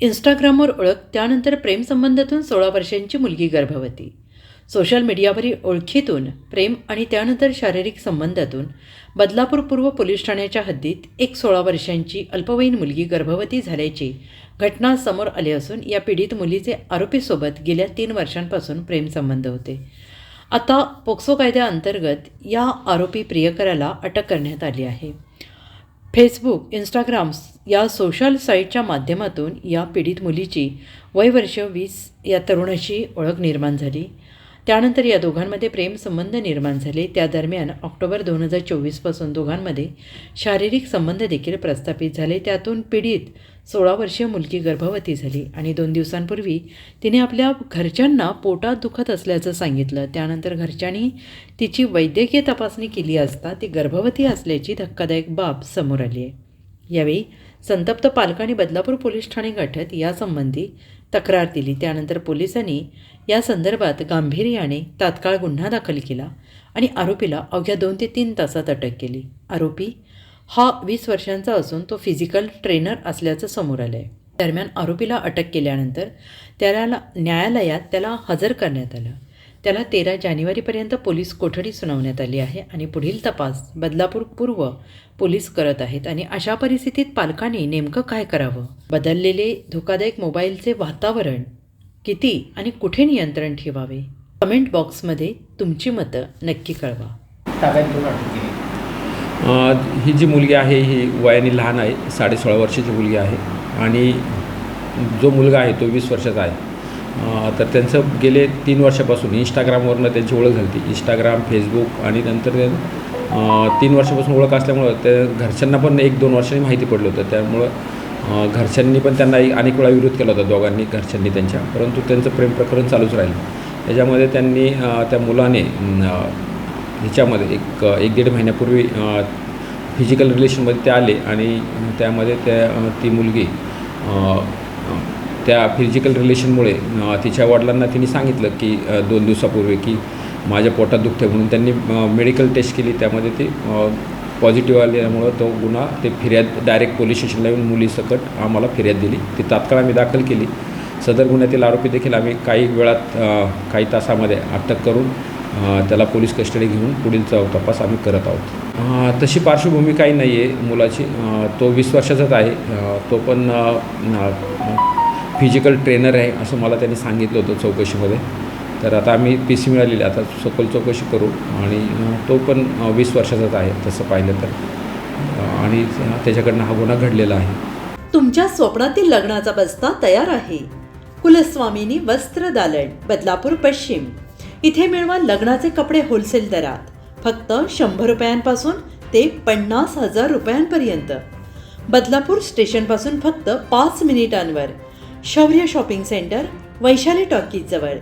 इंस्टाग्रामवर ओळख त्यानंतर प्रेमसंबंधातून सोळा वर्षांची मुलगी गर्भवती. सोशल मीडियावरील ओळखीतून प्रेम आणि त्यानंतर शारीरिक संबंधातून बदलापूर पूर्व पोलीस ठाण्याच्या हद्दीत एक सोळा वर्षांची अल्पवयीन मुलगी गर्भवती झाल्याची घटना समोर आली असून या पीडित मुलीचे आरोपीसोबत गेल्या तीन वर्षांपासून प्रेमसंबंध होते. आता पोक्सो कायद्याअंतर्गत या आरोपी प्रियकराला अटक करण्यात आली आहे. फेसबुक इंस्टाग्राम या सोशल साईटच्या माध्यमातून या पीडित मुलीची वयवर्ष वीस या तरुणाशी ओळख निर्माण झाली. त्यानंतर या दोघांमध्ये प्रेमसंबंध निर्माण झाले. त्या दरम्यान ऑक्टोबर दोन हजार चोवीसपासून दोघांमध्ये शारीरिक संबंध देखील प्रस्थापित झाले. त्यातून पीडित सोळा वर्षीय मुलगी गर्भवती झाली आणि दोन दिवसांपूर्वी तिने आपल्या घरच्यांना पोटात दुखत असल्याचं सांगितलं. त्यानंतर घरच्यांनी तिची वैद्यकीय तपासणी केली असता ती गर्भवती असल्याची धक्कादायक बाब समोर आली आहे. यावेळी संतप्त पालकांनी बदलापूर पोलीस ठाणे गाठत यासंबंधी तक्रार दिली. त्यानंतर पोलिसांनी या संदर्भात गांभीर्याने तात्काळ गुन्हा दाखल केला आणि आरोपीला अवघ्या दोन ते तीन तासात अटक केली. आरोपी हा वीस वर्षांचा असून तो फिजिकल ट्रेनर असल्याचं समोर आलं आहे दरम्यान आरोपीला अटक केल्यानंतर त्याला न्यायालयात त्याला हजर करण्यात आलं. त्याला तेरा जानेवारीपर्यंत पोलीस कोठडी सुनावण्यात आली आहे आणि पुढील तपास बदलापूर पूर्व पोलीस करत आहेत आणि अशा परिस्थितीत पालकांनी नेमकं काय करावं? बदललेले धोकादायक मोबाईलचे वातावरण किती आणि कुठे नियंत्रण ठेवावे? कमेंट बॉक्समध्ये तुमची मतं नक्की कळवा. ही जी मुलगी आहे ही वयाने लहान आहे साडे सोळा वर्षाची मुलगी आहे आणि जो मुलगा आहे तो वीस वर्षाचा आहे. तर त्यांचं गेले तीन वर्षापासून इंस्टाग्रामवरनं त्यांची ओळख झाली होती. इंस्टाग्राम फेसबुक आणि नंतर ते तीन वर्षापासून ओळख असल्यामुळं त्या घरच्यांना पण एक दोन वर्षांनी माहिती पडलं होतं. त्यामुळं घरच्यांनी पण त्यांना एक- अनेक वेळा विरोध केला होता दोघांनी घरच्यांनी त्यांच्या. परंतु त्यांचं प्रेम प्रकरण चालूच राहिलं. त्याच्यामध्ये त्यांनी त्या मुलाने ह्याच्यामध्ये एक एक दीड महिन्यापूर्वी फिजिकल रिलेशनमध्ये ते आले आणि त्यामध्ये त्या ती मुलगी त्या फिजिकल रिलेशनमुळे तिच्या वडिलांना तिने सांगितलं की दोन दिवसापूर्वी की माझ्या पोटात दुखते म्हणून त्यांनी मेडिकल टेस्ट केली. त्यामध्ये ती पॉझिटिव्ह आल्यामुळं तो गुन्हा ते फिर्याद डायरेक्ट पोलीस स्टेशनला येऊन मुलीसकट आम्हाला फिर्याद दिली. ती तात्काळ आम्ही दाखल केली. सदर गुन्ह्यातील आरोपी देखील आम्ही काही वेळात काही तासामध्ये अटक करून त्याला पोलीस कस्टडी घेऊन पुढील तपास आम्ही करत आहोत. तशी पार्श्वभूमी काही नाही आहे मुलाची तो वीस वर्षाचाच आहे. तो पण फिजिकल ट्रेनर आहे असं मला त्यांनी सांगितलं होतं चौकशीमध्ये. तर आता आम्ही पी सी मिळालेली आता सखोल चौकशी करू. आणि तो पण वीस वर्षाचाच आहे तसं पाहिलं तर. आणि त्याच्याकडनं हा गुन्हा घडलेला आहे. तुमच्या स्वप्नातील लग्नाचा बस्ता तयार आहे. कुलस्वामिनी वस्त्र दालन बदलापूर पश्चिम. इथे मिळवा लग्नाचे कपडे होलसेल दरात. फक्त शंभर रुपयांपासून ते पन्नास हजार रुपयांपर्यंत. बदलापूर स्टेशनपासून फक्त पाच मिनिटांवर. शौर्य शॉपिंग सेंटर वैशाली टॉकीजजवळ.